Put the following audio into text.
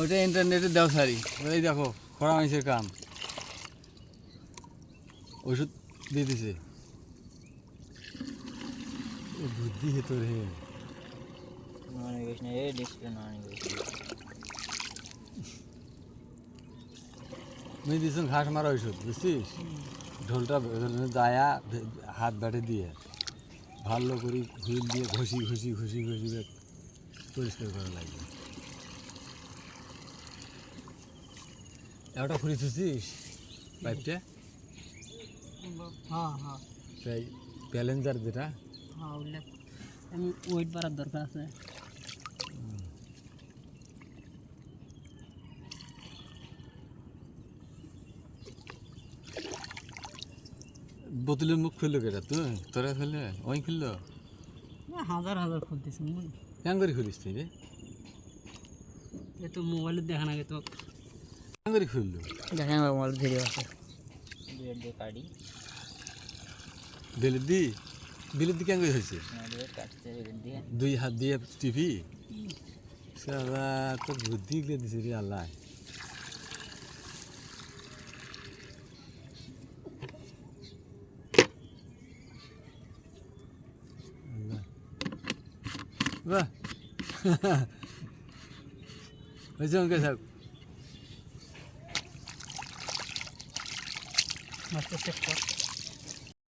ওটা ইন্টারনেটে দেও সারি ওই দেখো খরা মানুষের কাম ওষুধ দিয়ে দিছে। বুদ্ধি হে তোর হে। মুই দিছুন ঘাস মারা ওষুধ বুঝছিস? ঢোলটা দায়া হাত বাটে দিয়ে। ভালো করে হুইল দিয়ে ঘষি ঘষি ঘষি ঘষি পরিষ্কার করা লাগবে। একটা খুঁড়ি থুছিস পাইপটা? হ্যাঁ হ্যাঁ। তাই প্যালেঞ্জার যেটা? হ্যাঁ ওগুলো আমি ওয়েট বাড়ার দরকার আছে। বোতলের মুখ খুললো কেটা তুই? তোরা খুললে? ওই খুললো? হাজার হাজার খুলতেছি কেন করে খুলিস তুই রে? এ তো মোবাইলে দেখা না তো কেন করে খুললো দেখা না মোবাইল ভিডিও আছে দুয়ের দিয়ে কাটি বেলের দি বিলের দি কেন করে হয়েছে দুয়ের কাটতে দুয়ের দিয়ে দুই হাত দিয়ে টিভি সারা তো বুদ্ধি গলে দিছে রে আল্লাহ আল্লাহ। বাহ হয়েছে অঙ্কে সাহেব nuestro sector.